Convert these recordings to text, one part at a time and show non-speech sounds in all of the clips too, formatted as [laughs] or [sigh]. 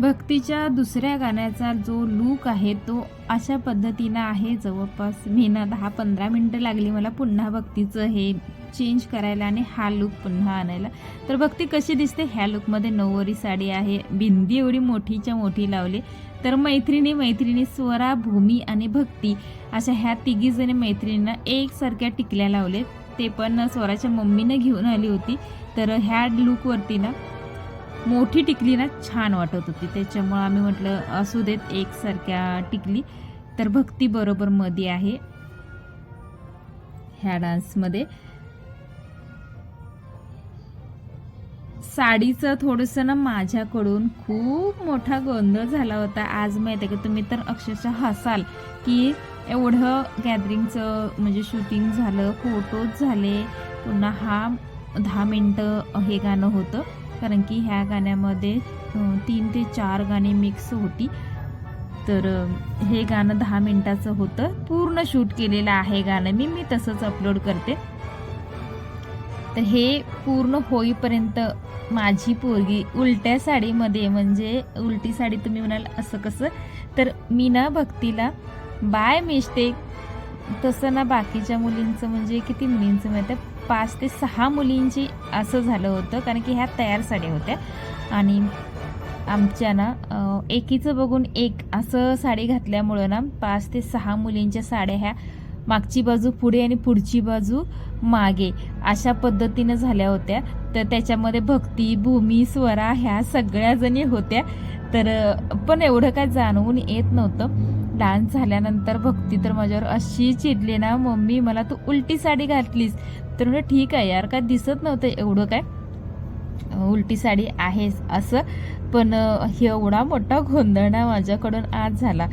भक्तीच्या दुसऱ्या गाण्याचा जो लूक आहे तो अशा पद्धतीनं आहे. जवळपास मी ना दहा पंधरा मिनटं लागली मला पुन्हा भक्तीचं हे चेंज करायला आणि हा लूक पुन्हा आणायला. तर भक्ती कशी दिसते? ह्या लूकमध्ये नऊवारी साडी आहे. बिंदी एवढी मोठीच्या मोठी लावली. तर मैत्रिणी मैत्रिणी स्वरा भूमी आणि भक्ती अशा ह्या तिघीजणी मैत्रिणींना एकसारख्या टिकल्या लावले ते पण स्वराच्या मम्मीनं घेऊन आली होती. तर ह्या लूकवरती ना मोठी टिकली ना छान वाटत होती. त्याच्यामुळं आम्ही म्हटलं असू देत एकसारख्या टिकली. तर भक्ती बरोबर मध्ये आहे. ह्या डान्समध्ये. साडीचं थोडंसं ना माझ्याकडून खूप मोठा गोंधळ झाला होता. आज माहिती आहे की तुम्ही तर अक्षरशः हसाल की एवढं गॅदरिंगचं म्हणजे शूटिंग झालं फोटोज झाले. पुन्हा हा दहा मिनटं हे गाणं होतं. कारण की ह्या गाण्यामध्ये तीन ते चार गाणी मिक्स होती. तर हे गाणं दहा मिनटाचं होतं. पूर्ण शूट केलेलं आहे गाणं मी मी तसंच अपलोड करते. तर हे पूर्ण होईपर्यंत माझी पोरगी उलट्या साडीमध्ये म्हणजे उलटी साडी तुम्ही म्हणाल असं कसं? तर मी ना भक्तीला बाय मिस्टेक. तसं ना बाकीच्या मुलींचं म्हणजे किती मुलींचं माहिती पाच ते सहा मुलींची असं झालं होतं कारण की ह्या तयार साड्या होत्या. आणि आमच्या ना एकीचं बघून एक असं साडी घातल्यामुळं ना पाच ते सहा मुलींच्या साड्या ह्या मागची बाजू पुढे आणि पुढची बाजू मागे अशा पद्धतीनं झाल्या होत्या. तर त्याच्यामध्ये भक्ती भूमी स्वरा ह्या सगळ्याजणी होत्या. तर पण एवढं काय जाणवून येत नव्हतं. डान्स झाल्यानंतर भक्ती तर माझ्यावर अशी चिडली ना मम्मी मला तू उलटी साडी घातलीस. तर म्हणजे ठीक आहे यार काय दिसत नव्हतं एवढं काय? उलटी साडी आहेस असं. पण एवढा मोठा गोंधळ ना माझ्याकडून आज झाला.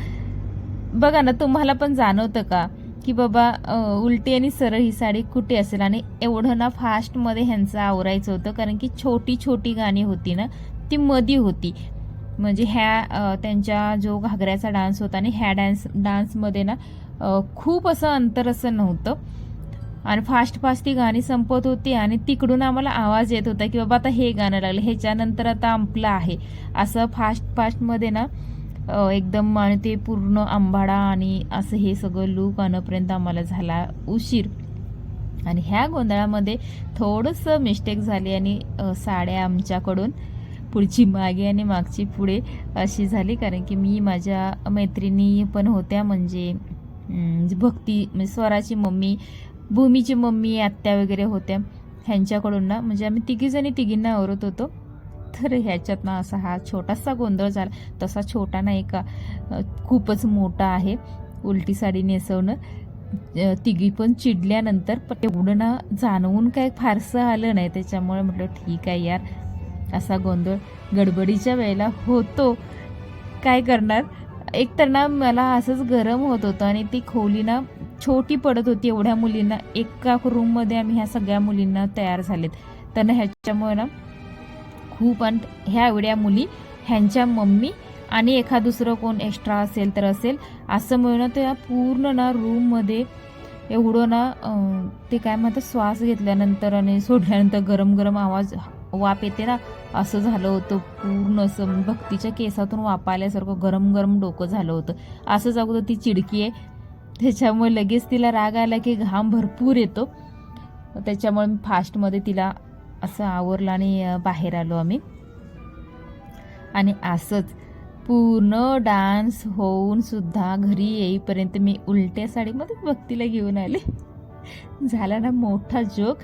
बघा ना तुम्हाला पण जाणवतं का? की बाबा उलटी आणि सरळ ही साडी कुठे असेल? आणि एवढं ना फास्टमध्ये ह्यांचं आवरायचं होतं कारण की छोटी छोटी गाणी होती ना ती मधी होती. म्हणजे ह्या त्यांच्या जो घागऱ्याचा डान्स होता आणि ह्या डान्स डान्समध्ये ना खूप असं अंतर असं नव्हतं. आणि फास्ट फास्ट ती गाणी संपत होती आणि तिकडून आम्हाला आवाज येत होता की बाबा आता हे गाणं लागलं ह्याच्यानंतर आता आपलं आहे. असं फास्ट फास्टमध्ये ना एकदम आणि ते पूर्ण आंबाडा आणि असं हे सगळं लूक आणपर्यंत आम्हाला झाला उशीर. आणि ह्या गोंधळामध्ये थोडंसं मिस्टेक झाली आणि साड्या आमच्याकडून पुढची मागे आणि मागची पुढे अशी झाली. कारण की मी माझ्या मैत्रिणी पण होत्या. म्हणजे भक्ती म्हणजे स्वराची मम्मी भूमीची मम्मी आत्या वगैरे होत्या. ह्यांच्याकडून ना म्हणजे आम्ही तिघीजणी तिघींना आवरत होतो. तर ह्याच्यात ना असा हा छोटासा गोंधळ झाला. तसा छोटा नाही का खूपच मोठा आहे. उलटी साडी नेसवणं. तिघी पण चिडल्यानंतर पण एवढं ना जाणवून काय फारसं आलं नाही. त्याच्यामुळे म्हटलं ठीक आहे यार. असा गोंधळ गडबडीच्या वेळेला होतो. काय करणार? एक तर ना मला असंच गरम होत होतं आणि ती खोली ना छोटी पडत होती एवढ्या मुलींना. एका रूममध्ये आम्ही ह्या सगळ्या मुलींना तयार झालेत. तर ना ह्याच्यामुळे ना खूप आणि ह्या एवढ्या मुली ह्यांच्या मम्मी आणि एखाद दुसरं कोण एक्स्ट्रा असेल तर असेल असं मिळून त्या पूर्ण ना रूममध्ये एवढं ना ते काय म्हणतात श्वास घेतल्यानंतर आणि सोडल्यानंतर गरम गरम आवाज वाप येते ना. असं झालं होतं पूर्ण असं भक्तीच्या केसातून वाप आल्यासारखं गरम गरम डोकं झालं होतं. असंच अगोदर ती चिडकी आहे. त्याच्यामुळे लगेच तिला राग आला की घाम भरपूर येतो. त्याच्यामुळे मी फास्टमध्ये तिला असं आवरलं आणि बाहेर आलो आम्ही. आणि असंच पूर्ण डान्स होऊन सुद्धा घरी येईपर्यंत मी उलट्या साडीमध्येच भक्तीला घेऊन आले. झाला ना मोठा जोक.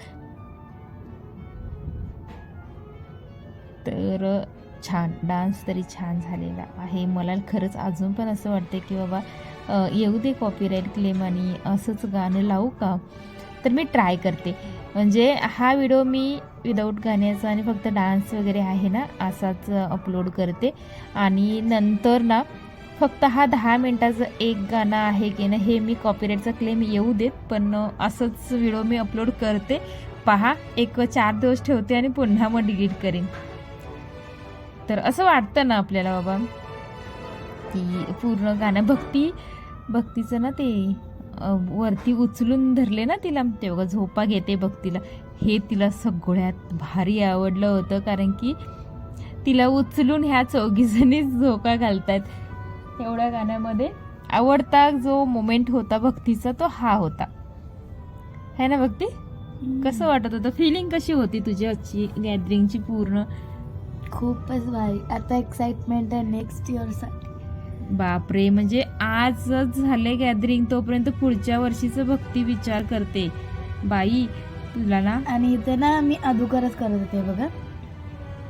तर छान डान्स तरी छान झालेला आहे. मला खरंच अजून पण असं वाटतं की बाबा येऊ दे कॉपीराईट क्लेम आणि असंच गाणं लावू का? तर मी ट्राय करते. म्हणजे हा व्हिडिओ मी विदाऊट गाण्याचा आणि फक्त डान्स वगैरे आहे ना असाच अपलोड करते. आणि नंतर ना फक्त हा दहा मिनटाचं एक गाणं आहे की ना हे मी कॉपीराईटचा क्लेम येऊ देत पण असंच व्हिडिओ मी अपलोड करते. पहा एक चार दिवस ठेवते आणि पुन्हा मग डिलीट करेन. तर असं वाटतं ना आपल्याला बाबा. की पूर्ण गाणं भक्ती भक्तीचं ना ते वरती उचलून धरले ना तिला तेव्हा झोपा घेते भक्तीला. हे तिला सगळ्यात भारी आवडलं होतं कारण की तिला उचलून ह्या चौघीजणी झोका घालतायत. एवढ्या गाण्यामध्ये आवडता जो मोमेंट होता भक्तीचा तो हा होता. है ना भक्ती? कसं वाटत होतं? फिलिंग कशी होती तुझी आजची गॅदरिंगची पूर्ण? खूपच भारी. आता एक्साइटमेंट आहे नेक्स्ट इयरसाठी. बापरे म्हणजे आजच झाले गॅदरिंग तोपर्यंत पुढच्या वर्षीचं भक्ती विचार करते. बाई तुला ना? आणि इथे ना मी अधुकरच करत होते बघा.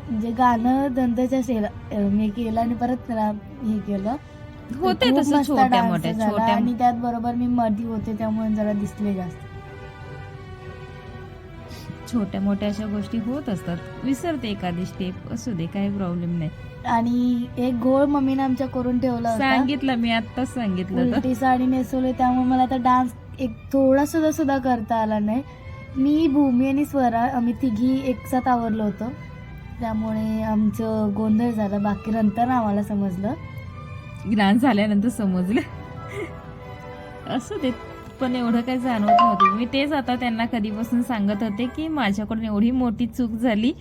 म्हणजे गाणं दंतच्या शेला मी केलं आणि परत त्याला हे केलं. होते तसं छोट्या मोठ्या आणि त्यात बरोबर मी मधी होते त्यामुळे जरा दिसले जास्त. छोट्या मोठ्या अशा गोष्टी होत असतात. विसरते एखादी स्टेप असू दे काही प्रॉब्लेम नाही. आणि एक घोळ मम्मीने आमच्या करून ठेवला होता. सांगितलं मी आत्ताच सांगितलं तर उलटी साडी नेसवली त्यामुळे मला आता डान्स एक थोडा सुद्धा सुद्धा करता आला नाही. मी भूमी आणि स्वरा आम्ही तिघी एकसाथ आवरलो होतो. त्यामुळे आमचं गोंधळ झाला. बाकी नंतर आम्हाला समजलं. ज्ञान झाल्यानंतर समजलं. असू दे. पण एवढं काही जाणवत नव्हतं. मी तेच आता त्यांना कधीपासून सांगत होते की माझ्याकडून एवढी मोठी चूक झाली.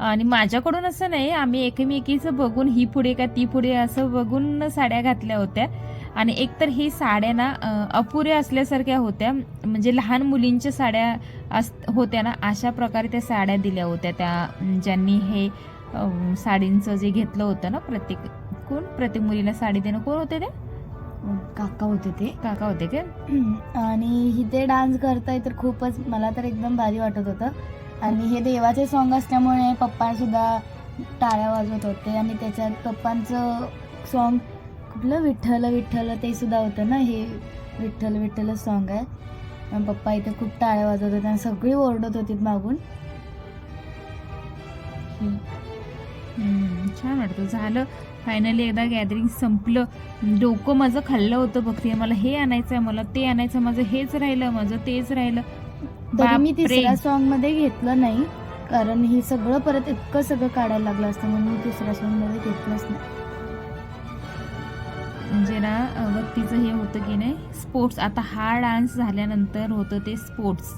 आणि माझ्याकडून असं नाही आम्ही एकमेकीचं बघून ही पुढे का ती पुढे असं बघून साड्या घातल्या होत्या. आणि एकतर ही साड्या ना अपुऱ्या असल्यासारख्या होत्या. म्हणजे लहान मुलींच्या साड्या अस होत्या ना अशा प्रकारे त्या साड्या दिल्या होत्या. त्या ज्यांनी हे साडींचं जे घेतलं होतं ना प्रत्येक कोण? प्रत्येक मुलीला साडी देणं. कोण होते ते? काका होते ते. काका होते का? आणि इथे डान्स करताय तर खूपच मला तर एकदम भारी वाटत होतं. आणि हे देवाचे सॉन्ग असल्यामुळे पप्पा सुद्धा टाळ्या वाजवत होते. आणि त्याच्यात पप्पांचं सॉन्ग कुठलं? विठ्ठल विठ्ठल ते सुद्धा होतं ना? हे विठ्ठल विठ्ठल सॉन्ग आहे. आणि पप्पा इथे खूप टाळ्या वाजवत होते आणि सगळी ओरडत होती मागून. छान वाटतं झालं. फायनली एकदा गॅदरिंग संपलं. डोकं माझं खाल्लं होतं बघते मला हे आणायचं आहे मला ते आणायचं माझं हेच राहिलं माझं तेच राहिलं. तरी मी. तिसऱ्या सॉन्गमध्ये घेतलं नाही कारण हे सगळं परत इतकं सगळं काढायला लागलं असतं म्हणून मी तिसऱ्या सॉन्गमध्ये घेतलंच नाही. म्हणजे ना अं, भक्तीचं हे होतं की नाही स्पोर्ट्स आता हा डान्स झाल्यानंतर होतं ते स्पोर्ट्स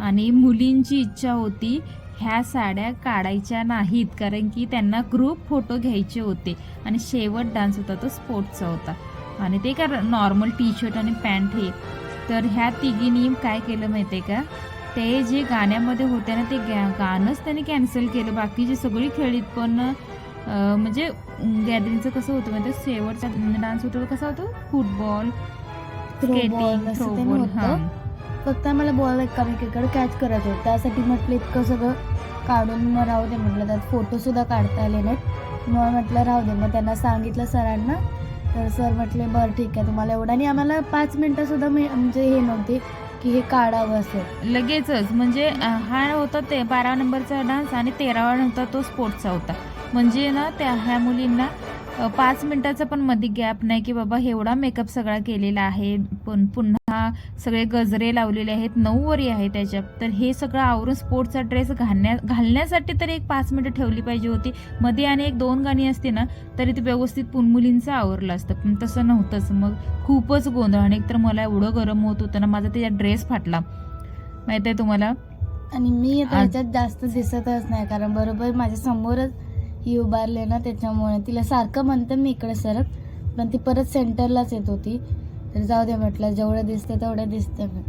आणि मुलींची इच्छा होती ह्या साड्या काढायच्या नाहीत कारण की त्यांना ग्रुप फोटो घ्यायचे होते. आणि शेवट डान्स होता तो स्पोर्ट्सचा होता. आणि ते का नॉर्मल टी शर्ट आणि पॅन्ट हे. तर ह्या तिघींनी काय केलं माहिती आहे का? ते जे गाण्यामध्ये होते ना ते गा- गाणंच त्यांनी कॅन्सल केलं. बाकीची सगळी खेळलीत पण म्हणजे गॅदरिंगचं कसं होतं म्हणजे शेवटचा डान्स होतो कसा होतो? फुटबॉल स्केटिंग असं थ्रो ते बॉल नव्हतं. हा. फक्त आम्हाला बॉल एकामेकीकडे कॅच करायचं होतं. त्यासाठी म्हटलं इतकं सगळं काढून मग राहू दे म्हटलं. त्यात फोटोसुद्धा काढता आले नाहीत. मग म्हटलं राहू दे. मग त्यांना सांगितलं सरांना. तर सर म्हटले बरं ठीक आहे तुम्हाला एवढं. आणि आम्हाला पाच मिनटंसुद्धा मी म्हणजे हे नव्हते की हे काढावं असं. लगेचच. म्हणजे हा होता ते बारा नंबरचा डान्स आणि तेरावा होता तो स्पोर्ट्सचा होता. म्हणजे ना त्या ह्या मुलींना पाच मिनिटाचा पण मध्ये गॅप नाही की बाबा एवढा मेकअप सगळा केलेला आहे पण पुन्हा सगळे गजरे लावलेले आहेत नऊवारी आहे त्याच्यात. तर हे सगळं आवरून स्पोर्ट्सचा ड्रेस घालण्या घालण्यासाठी तरी एक पाच मिनिटं ठेवली पाहिजे होती. मध्ये आणि एक दोन गाणी असते ना तरी ते व्यवस्थित पुन मुलींचं आवरलं असतं. पण तसं नव्हतंच. मग खूपच गोंधळ आणि एकतर मला एवढं गरम होत होतं ना माझा त्याचा ड्रेस फाटला. माहीत आहे तुम्हाला? आणि मी ह्याच्यात जास्त दिसतच नाही कारण बरोबर माझ्या समोरच ही उभारले ना त्याच्यामुळे. तिला सारखं म्हणतं मी इकडे सरक पण ती परत सेंटरलाच येत होती. तर जाऊ दे म्हटलं जेवढं दिसते तेवढं दिसते मी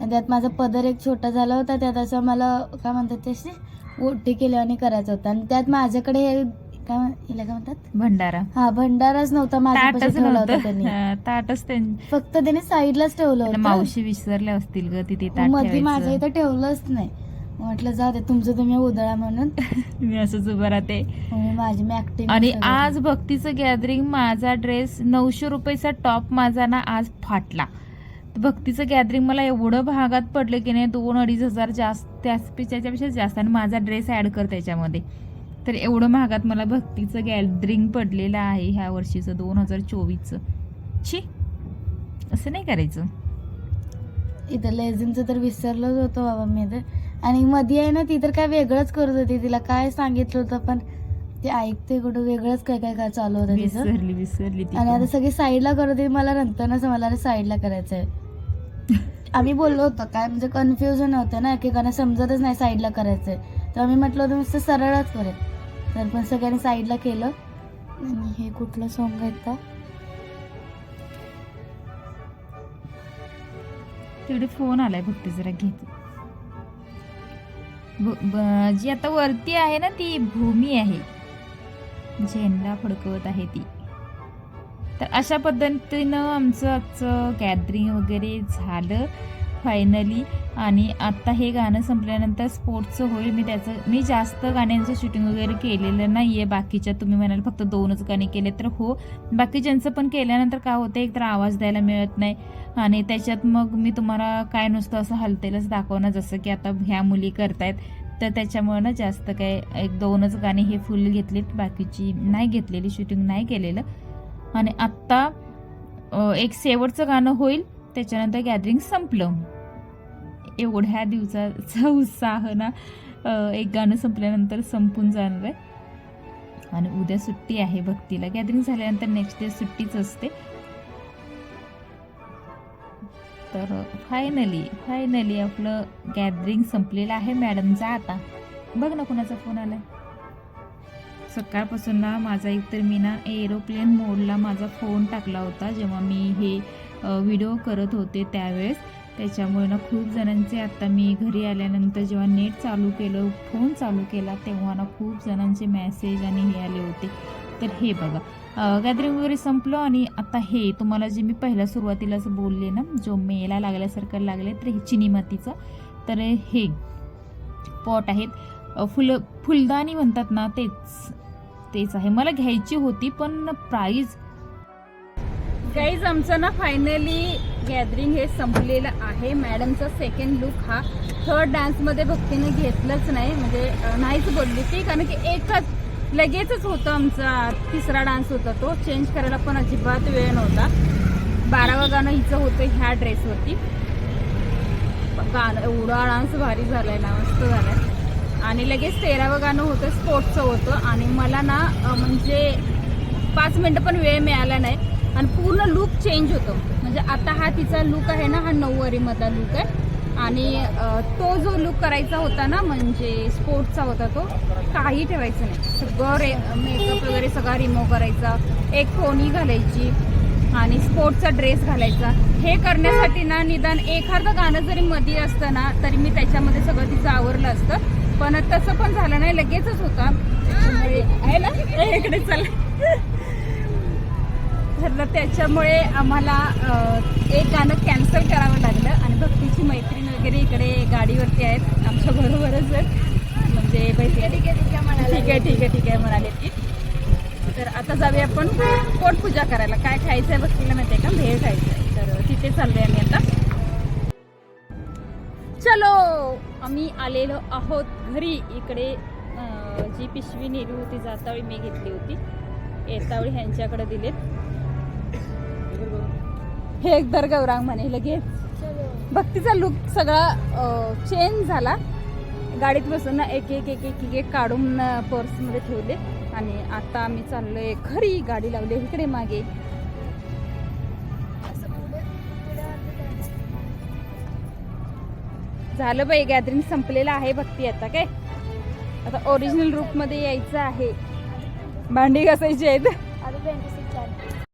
आणि त्यात माझा पदर एक छोटा झाला होता त्यात असं मला काय म्हणतात त्याशी ओटी केल्याने करायचं होतं. आणि त्यात माझ्याकडे हे काय हिला काय म्हणतात? भंडारा. हा भंडाराच नव्हता ताटच ठेवला होता त्यांनी. ताटच फक्त त्याने साईडलाच ठेवलं होतं. मावशी विसरल्या असतील ग तिथे मध्ये माझ्या. इथं ठेवलंच नाही. म्हटलं जाऊ दे तुमचं तुम्ही उधळा म्हणून. [laughs] मी असंच उभं राहते. मी माझी मी ऍक्टिंग आणि आज भक्तीचं गॅदरिंग माझा ड्रेस नऊशे रुपयाचा टॉप माझा ना आज फाटला. भक्तीचं गॅदरिंग मला एवढं भागात पडलं की नाही दोन अडीच हजार जास्त त्याच त्याच्यापेक्षा जास्त. आणि माझा ड्रेस ऍड कर त्याच्यामध्ये. तर एवढं महागात मला भक्तीचं गॅदरिंग पडलेलं आहे ह्या वर्षीचं दोन हजार चोवीसचं. छी असं नाही करायचं. इथं लेझिमचं तर विसरलोच होतो बाबा मी तर. आणि मध्ये आहे ना ती तर काय वेगळंच करत होती. तिला काय सांगितलं होतं पण ते ऐकते कुठं वेगळंच काय काय काय चालू होतं विसरली विसरली आणि आता. सगळी साईडला करत होती मला नंतर ना मला साईडला करायचं आहे [laughs] आम्ही बोललो होतो काय म्हणजे कन्फ्युजन होतं ना एकेकांना समजतच नाही साईडला करायचंय. तर आम्ही म्हटलं होतं नुसतं सरळच करेल तर पण सगळ्यांनी साईडला केलं. आणि हे कुठलं सॉन्ग आहे का तेवढे फोन आलाय भक्ती जरा घेते जी आता वरती आहे ना ती भूमी आहे. झेंडा फडकवत आहे ती. तर अशा पद्धतीनं आमचं आजचं गॅदरिंग वगैरे झालं फायनली आणि आत्ता हे गाणं संपल्यानंतर स्पोर्ट्सचं होईल. मी त्याचं मी जास्त गाण्यांचं शूटिंग वगैरे केलेलं नाही आहे बाकीच्या तुम्ही म्हणाल फक्त दोनच गाणे केले तर हो. बाकीच्यांचं पण केल्यानंतर काय होतं एक तर आवाज द्यायला मिळत नाही. आणि त्याच्यात मग मी तुम्हाला काय नुसतं असं हलतेलच दाखवणं जसं की आता ह्या मुली करतायत तर त्याच्यामुळं ना जास्त काय एक दोनच गाणी हे फुल घेतलीत बाकीची नाही घेतलेली शूटिंग नाही केलेलं. आणि आत्ता एक शेवटचं गाणं होईल त्याच्यानंतर गॅदरिंग संपलं. एवढ्या दिवसाचा [laughs] उत्साह ना एक गाणं संपल्यानंतर संपून जाणार आहे. आणि उद्या सुट्टी आहे भक्तीला. गॅदरिंग झाल्यानंतर नेक्स्ट डे सुट्टीच असते. तर फायनली फायनली आपलं गॅदरिंग संपलेलं आहे मॅडमचा आता. बघ ना कोणाचा फोन आलाय. सकाळपासून ना माझा एकतर मी ना एरोप्लेन मोडला माझा फोन टाकला होता जेव्हा मी हे व्हिडिओ करत होते त्यावेळेस. त्याच्यामुळे ना खूप जणांचे आत्ता मी घरी आल्यानंतर जेव्हा नेट चालू केलं फोन चालू केला तेव्हा ना खूप जणांचे मॅसेज आणि हे आले होते. तर हे बघा गॅदरिंग वगैरे संपलं आणि आता हे तुम्हाला जे मी पहिल्या सुरुवातीला असं बोलले ना जो मेला लागल्यासारखं लागले तर हे चिनी मातीचं तर हे पॉट आहेत. फुलं फुलदाणी म्हणतात ना तेच तेच आहे. मला घ्यायची होती पण प्राईज गाईज आमचं ना फायनली गॅदरिंग हे संपलेलं आहे. मॅडमचा सेकंड लुक हा. थर्ड डान्समध्ये भक्तीने घेतलंच नाही. म्हणजे नाहीच बोलली ती कारण की एकच लगेचच होतं आमचा तिसरा डान्स होता तो. चेंज करायला पण अजिबात वेळ नव्हता. बारावं गाणं हिचं होतं ह्या ड्रेसवरती. गाणं एवढा डान्स भारी झालाय ना मस्त झालाय. आणि लगेच तेरावं गाणं होतं स्पोर्ट्सचं होतं. आणि मला ना म्हणजे पाच मिनटं पण वेळ मिळाला नाही. आणि पूर्ण लुक चेंज होतो. म्हणजे आता हा तिचा लुक आहे ना हा नऊवारीमधला लुक आहे. आणि तो जो लुक करायचा होता ना म्हणजे स्पोर्टचा होता तो काही ठेवायचं नाही. सगळं रे मेकअप वगैरे सगळा रिमूव्ह करायचा. एक कोणी घालायची आणि स्पोर्टचा ड्रेस घालायचा. हे करण्यासाठी ना निदान एखादं गाणं जरी मध्ये असतं ना तरी मी त्याच्यामध्ये सगळं तिचं आवरलं असतं. पण तसं पण झालं नाही लगेचच होता. आहे ना? इकडे चला. तर त्याच्यामुळे आम्हाला एक गाणं कॅन्सल करावं लागलं आणि भक्तीची मैत्री वगैरे इकडे गाडीवरती आहेत. आमच्या बरोबरच म्हणजे ठीक आहे ठीक आहे ठीक आहे ठीक आहे म्हणाले ती. तर आता जाऊया आपण पोट पूजा करायला. काय खायचं आहे भक्तीला माहिती आहे का? भेळ खायचं आहे तर तिथे चाललोय आम्ही आता. चलो आम्ही आलेलो आहोत घरी. इकडे जी पिशवी नेली होती जातावळी मी घेतली होती. येतावळी ह्यांच्याकडे दिलेत. हे एक दर गौरांग म्हणे लगेच. भक्तीचा लुक सगळा चेंज झाला. गाडीत बसून ना एक एक एक एक एक काढून पर्समध्ये ठेवले. आणि आता आम्ही चाललोय खरी गाडी लावली इकडे मागे. झालं बाई गॅदरिंग संपलेलं आहे भक्ती आता काय? आता ओरिजिनल रूपमध्ये यायचं आहे. भांडी घासायची आहेत.